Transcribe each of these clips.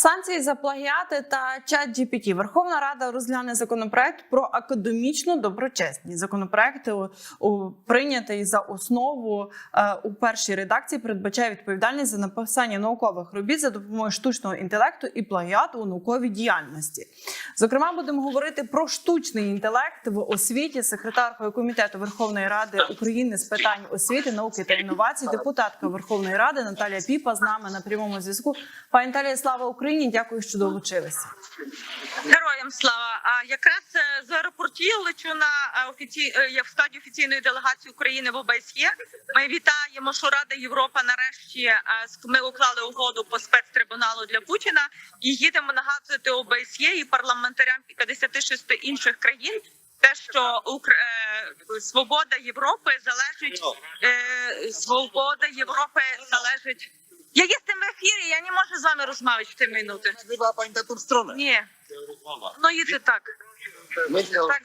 Санкції за плагіати та чат GPT. Верховна Рада розгляне законопроект про академічну доброчесність. Законопроект у- прийнятий за основу е, у першій редакції передбачає відповідальність за написання наукових робіт за допомогою штучного інтелекту і плагіату у науковій діяльності. Зокрема, будемо говорити про штучний інтелект в освіті. Секретаркою комітету Верховної Ради України з питань освіти, науки та інновацій, депутатка Верховної Ради Наталія Піпа з нами на прямому зв'язку. Пані Наталія, слава Україні! Дякую, що долучилися. Героям слава. А якраз е, з аеропортів лечу на е, офіці... е, в складі офіційної делегації України в ОБСЄ. Ми вітаємо, що Рада Європа нарешті ми уклали угоду по спецтрибуналу для Путіна і їдемо нагадувати ОБСЄ і парламентарям 56 інших країн. Те, що Укра... е, свобода Європи залежить свобода Європи залежить. Я тим в ефірі, я не можу з вами розмовляти в ці минути. Była pani na tą stronę. Ні, ну їдьте так. My nie Так,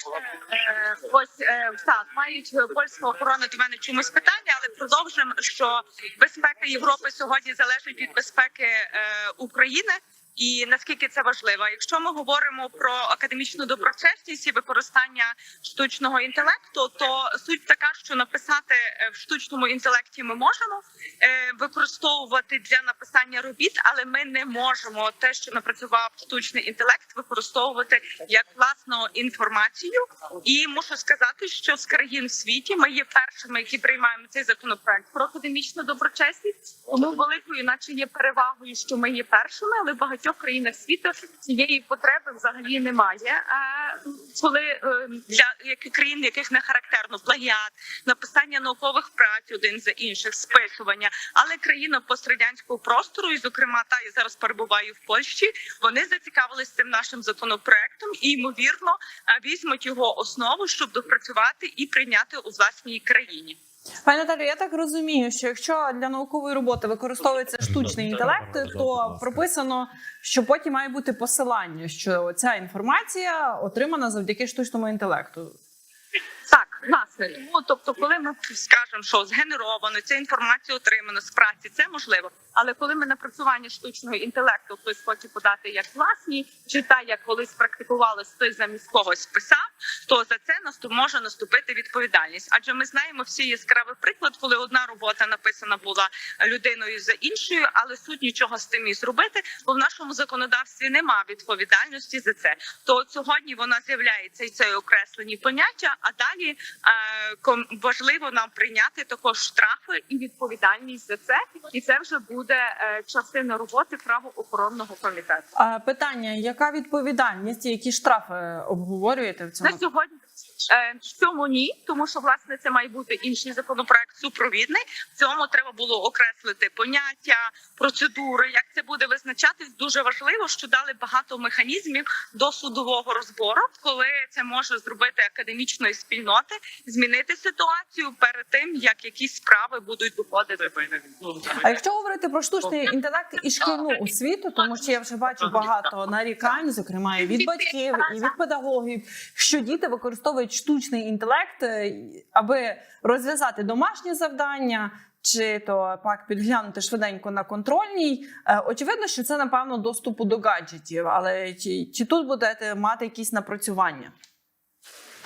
е, ось е, так мають польську охорону до мене чомусь питання, але продовжимо, що безпека Європи сьогодні залежить від безпеки е, України. І наскільки це важливо, якщо ми говоримо про академічну доброчесність і використання штучного інтелекту, то суть така, що написати е, в штучному інтелекті ми можемо е, використовувати для написання робіт, але ми не можемо те, що напрацював штучний інтелект, використовувати як власну інформацію. І мушу сказати, що з країн в світі ми є першими, які приймаємо цей законопроект про академічну доброчесність. Тому великою, наче є перевагою, що ми є першими, але в багатьох країнах світу цієї потреби взагалі немає. Коли е, для яких країн, яких не характерно плагіат, написання наукових праць один за інших, списування, але країна пострадянського простору, і зокрема та я зараз перебуваю в Польщі, вони зацікавились цим нашим законопроектом і ймовірно візьмуть його основу, щоб допрацювати і прийняти у власній країні. Пані Наталію, я так розумію, що якщо для наукової роботи використовується штучний інтелект, то прописано, що потім має бути посилання, що ця інформація отримана завдяки штучному інтелекту. Так, власне, тому тобто, коли ми скажемо, що згенеровано ця інформація отримана з праці, це можливо. Але коли ми напрацювання штучного інтелекту хтось хоче подати як власні, чи та як колись практикувалось, хтось замість когось писав, то за це наступ може наступити відповідальність. Адже ми знаємо всі яскравий приклад, коли одна робота написана була людиною за іншою, але суд нічого з тим і зробити, бо в нашому законодавстві нема відповідальності за це. То от сьогодні вона з'являється і це окреслені поняття. А далі е, ком- важливо нам прийняти також штрафи і відповідальність за це, і це вже буде е, частина роботи правоохоронного комітету. А питання: яка відповідальність і які штрафи обговорюєте в цьому? На сьогодні е, в цьому ні, тому що власне це має бути інший законопроект супровідний. В цьому треба було окреслити поняття, процедури, як це буде визначатись. Дуже важливо, що дали багато механізмів до судового розбору, коли це може зробити академічної спільноти, змінити ситуацію перед тим, як якісь справи будуть виходити. А якщо говорити про штучний інтелект і шкільну освіту, тому що я вже бачу багато нарікань, зокрема і від батьків, і від педагогів, що діти використовують штучний інтелект, е, аби розв'язати домашні завдання. Чи то пак підглянути швиденько на контрольній. Е, Очевидно, що це напевно доступу до гаджетів, але чи, чи тут будете мати якісь напрацювання?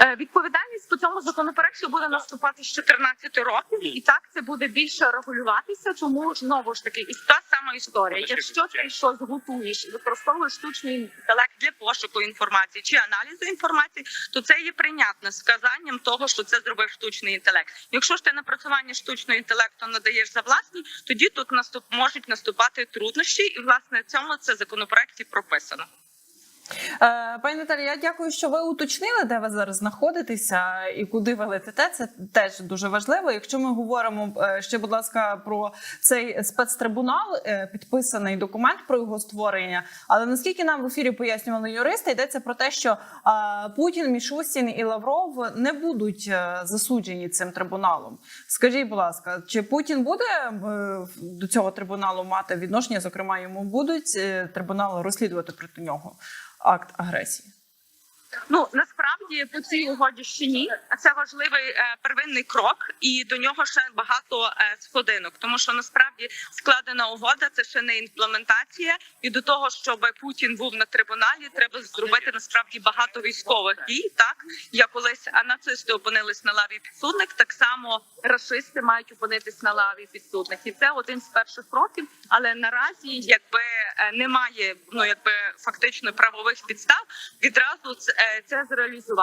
Е, Відповідальність по цьому законопроекту буде наступати з 14 років, і так це буде більше регулюватися. Тому знову ж таки, і та сама історія. Якщо ти щось готуєш, і використовуєш штучний інтелект для пошуку інформації чи аналізу інформації, то це є прийнятне сказанням того, що це зробив штучний інтелект. Якщо ж ти напрацювання штучного інтелекту надаєш за власні, тоді тут наступ можуть наступати труднощі, і власне в цьому це законопроекті прописано. Е, Пані Наталі, я дякую, що ви уточнили, де ви зараз знаходитеся і куди ви летите. Це теж дуже важливо. Якщо ми говоримо е, ще, будь ласка, про цей спецтрибунал, е, підписаний документ про його створення. Але наскільки нам в ефірі пояснювали юристи, йдеться про те, що Путін, Мішустін і Лавров не будуть засуджені цим трибуналом. Скажіть, будь ласка, чи Путін буде до цього трибуналу мати відношення? Зокрема, йому будуть е, трибунал розслідувати проти нього акт агресії? Ну насправді насправді по цій угоді ще ні. Це важливий е, первинний крок, і до нього ще багато е, сходинок. Тому що насправді складена угода це ще не імплементація. І до того, щоб Путін був на трибуналі, треба зробити насправді багато військових дій. Так як колись а, нацисти опинились на лаві підсудних, так само расисти мають опинитись на лаві підсудних, і це один з перших кроків. Але наразі, якби е, немає ну якби фактично правових підстав, відразу це, е, це зреалізувати.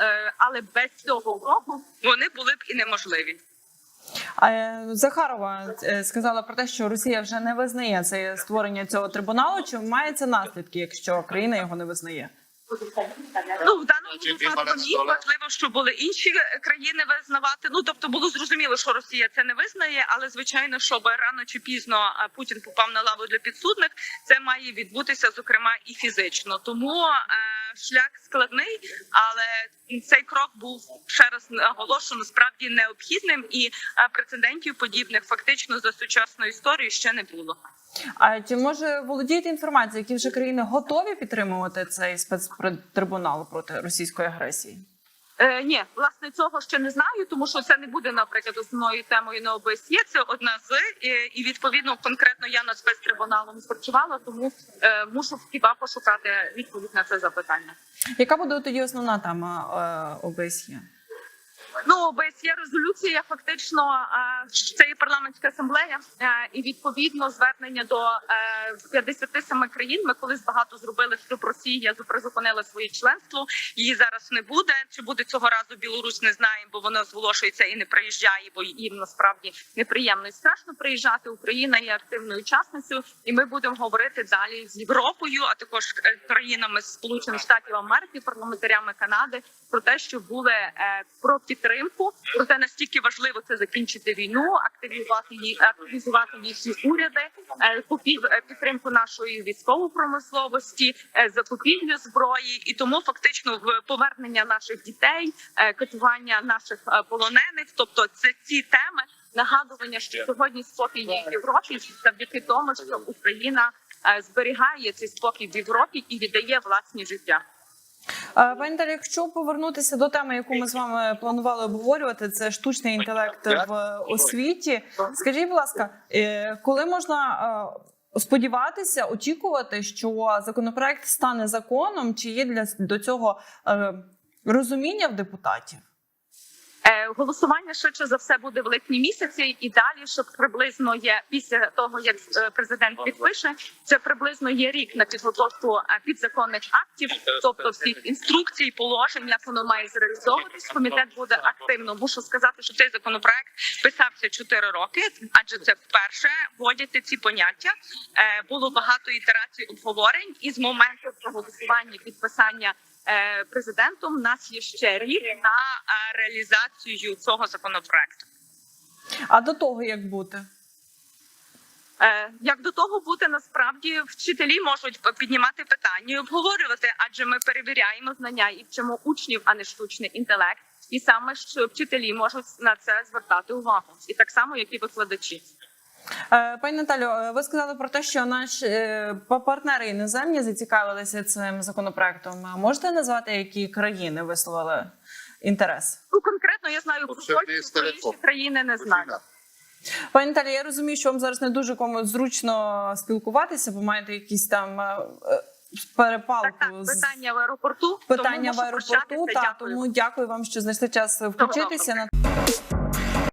Е, Але без цього кроку вони були б і неможливі. Е, Захарова е, сказала про те, що Росія вже не визнає це створення цього трибуналу. Чи має це наслідки, якщо країна його не визнає? Ну в даному випадку ні. Важливо, що були інші країни визнавати. Ну тобто було зрозуміло, що Росія це не визнає, але звичайно, щоб рано чи пізно Путін попав на лаву для підсудних, це має відбутися, зокрема, і фізично. Тому е, шлях складний, але цей крок був ще раз наголошено насправді необхідним, і е, прецедентів подібних фактично за сучасну історію ще не було. А чи може володієте інформацією, які вже країни готові підтримувати цей спецтрибунал проти російської агресії? Е, ні, власне цього ще не знаю, тому що це не буде, наприклад, основною темою на ОБСЄ. Це одна з е, і відповідно конкретно я над спецтрибуналом спрацювала, тому е, мушу хіба пошукати відповідь на це запитання. Яка буде тоді основна тема е, ОБСЄ? Ну ОБСЄ резолюція фактично е, це є парламентська асамблея, е, і відповідно звернення до е, 57 країн. Ми колись багато зробили, щоб Росія призупинила своє членство. Її зараз не буде. Чи буде цього разу Білорусь? Не знаємо, бо воно зголошується і не приїжджає, бо їм насправді неприємно і страшно приїжджати. Україна є активною учасницею, і ми будемо говорити далі з Європою, а також е, країнами Сполучених Штатів Америки, парламентарями Канади про те, що були е, про підтримку, про те наскільки важливо це закінчити війну, активізувати її, активізувати їхні уряди, е, купів е, підтримку нашої військової промисловості, е, закупівлю зброї, і тому фактично в повернення наших дітей, катування наших полонених, тобто це ці теми. Нагадування, що сьогодні спокій є в Європі завдяки тому, що Україна зберігає цей спокій в Європі і віддає власні життя. Пані якщо повернутися до теми, яку ми з вами планували обговорювати, це штучний інтелект в освіті. Скажіть, будь ласка, е, коли можна сподіватися, очікувати, що законопроект стане законом, чи є для до цього е, розуміння в депутатів? Е, Голосування швидше за все буде в липні місяці, і далі, що приблизно є після того, як е, президент підпише, це приблизно є рік на підготовку е, підзаконних актів, тобто всіх інструкцій, положень, як воно має зреалізовуватись. Комітет буде активно. Мушу сказати, що цей законопроект писався 4 роки, адже це вперше вводяться ці поняття. Було багато ітерацій обговорень, і з моменту проголосування підписання президентом. У нас є ще рік на е, реалізацію цього законопроекту. А до того як бути? Е, Як до того бути, насправді вчителі можуть піднімати питання і обговорювати, адже ми перевіряємо знання і вчимо учнів, а не штучний інтелект. І саме що вчителі можуть на це звертати увагу, і так само, як і викладачі. Е, Пані Наталю, е, ви сказали про те, що наші е, партнери іноземні зацікавилися цим законопроектом. Можете назвати, які країни висловили інтерес? Ну конкретно я знаю про інші країни не знаю. Пані Наталі, я розумію, що вам зараз не дуже комусь зручно спілкуватися, бо маєте якісь там перепалку Так, так, з питання в аеропорту. питання тому в аеропорту. Та Дякую. тому дякую вам, що знайшли час включитися на